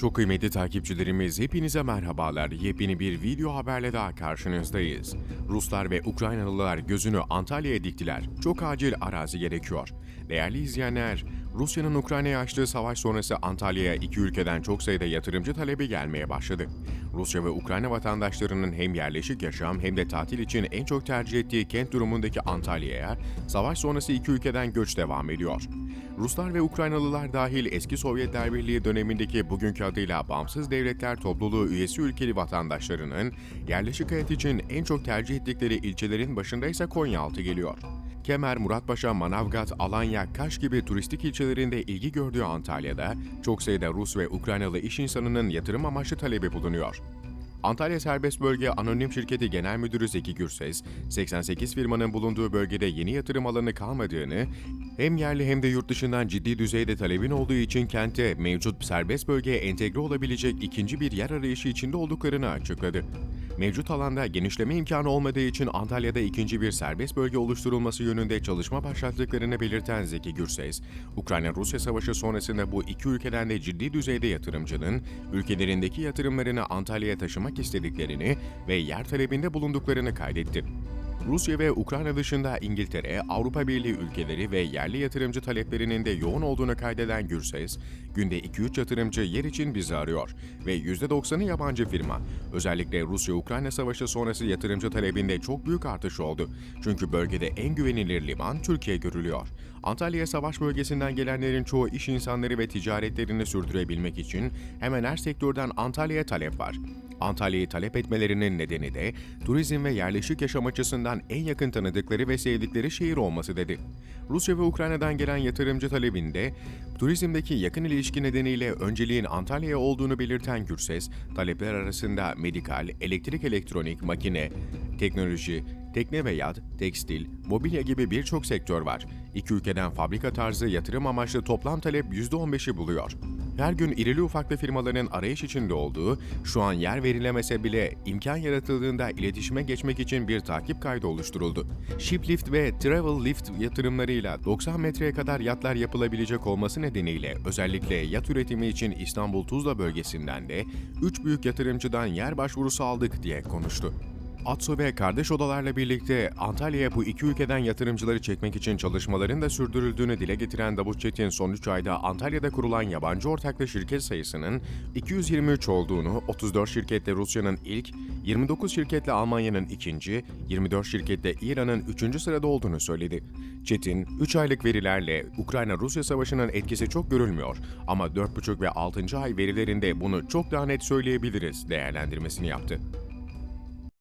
Çok kıymetli takipçilerimiz hepinize merhabalar. Yepyeni bir video haberle daha karşınızdayız. Ruslar ve Ukraynalılar gözünü Antalya'ya diktiler. Çok acil arazi gerekiyor. Değerli izleyenler, Rusya'nın Ukrayna'ya açtığı savaş sonrası Antalya'ya iki ülkeden çok sayıda yatırımcı talebi gelmeye başladı. Rusya ve Ukrayna vatandaşlarının hem yerleşik yaşam hem de tatil için en çok tercih ettiği kent durumundaki Antalya'ya savaş sonrası iki ülkeden göç devam ediyor. Ruslar ve Ukraynalılar dahil eski Sovyetler Birliği dönemindeki bugünkü adıyla Bağımsız Devletler Topluluğu üyesi ülkeli vatandaşlarının yerleşik hayat için en çok tercih ettikleri ilçelerin başında ise Konyaaltı geliyor. Kemer, Muratpaşa, Manavgat, Alanya, Kaş gibi turistik ilçelerinde ilgi gördüğü Antalya'da çok sayıda Rus ve Ukraynalı iş insanının yatırım amaçlı talebi bulunuyor. Antalya Serbest Bölge Anonim Şirketi Genel Müdürü Zeki Gürses, 88 firmanın bulunduğu bölgede yeni yatırım alanı kalmadığını, hem yerli hem de yurt dışından ciddi düzeyde talebin olduğu için kente mevcut serbest bölgeye entegre olabilecek ikinci bir yer arayışı içinde olduklarını açıkladı. Mevcut alanda genişleme imkanı olmadığı için Antalya'da ikinci bir serbest bölge oluşturulması yönünde çalışma başlattıklarını belirten Zeki Gürses, Ukrayna-Rusya savaşı sonrasında bu iki ülkeden de ciddi düzeyde yatırımcının ülkelerindeki yatırımlarını Antalya'ya taşımak istediklerini ve yer talebinde bulunduklarını kaydetti. Rusya ve Ukrayna dışında İngiltere, Avrupa Birliği ülkeleri ve yerli yatırımcı taleplerinin de yoğun olduğunu kaydeden Gürses, günde 2-3 yatırımcı yer için bizi arıyor ve %90'ı yabancı firma. Özellikle Rusya-Ukrayna savaşı sonrası yatırımcı talebinde çok büyük artış oldu. Çünkü bölgede en güvenilir liman Türkiye görülüyor. Antalya savaş bölgesinden gelenlerin çoğu iş insanları ve ticaretlerini sürdürebilmek için hemen her sektörden Antalya'ya talep var. Antalya'yı talep etmelerinin nedeni de turizm ve yerleşik yaşam açısından en yakın tanıdıkları ve sevdikleri şehir olması dedi. Rusya ve Ukrayna'dan gelen yatırımcı talebinde turizmdeki yakın ilişki nedeniyle önceliğin Antalya'ya olduğunu belirten Gürses, talepler arasında medikal, elektrik elektronik, makine, teknoloji, tekne ve yat, tekstil, mobilya gibi birçok sektör var. İki ülkeden fabrika tarzı yatırım amaçlı toplam talep %15'i buluyor. Her gün irili ufaklı firmaların arayış içinde olduğu, şu an yer verilemese bile imkan yaratıldığında iletişime geçmek için bir takip kaydı oluşturuldu. Shiplift ve Travel Lift yatırımlarıyla 90 metreye kadar yatlar yapılabilecek olması nedeniyle özellikle yat üretimi için İstanbul Tuzla bölgesinden de 3 büyük yatırımcıdan yer başvurusu aldık diye konuştu. ATSO ve kardeş odalarla birlikte Antalya'ya bu iki ülkeden yatırımcıları çekmek için çalışmaların da sürdürüldüğünü dile getiren Davut Çetin son 3 ayda Antalya'da kurulan yabancı ortaklı şirket sayısının 223 olduğunu, 34 şirketle Rusya'nın ilk, 29 şirketle Almanya'nın ikinci, 24 şirketle İran'ın üçüncü sırada olduğunu söyledi. Çetin, 3 aylık verilerle Ukrayna-Rusya savaşının etkisi çok görülmüyor ama 4,5 ve 6. ay verilerinde bunu çok daha net söyleyebiliriz değerlendirmesini yaptı.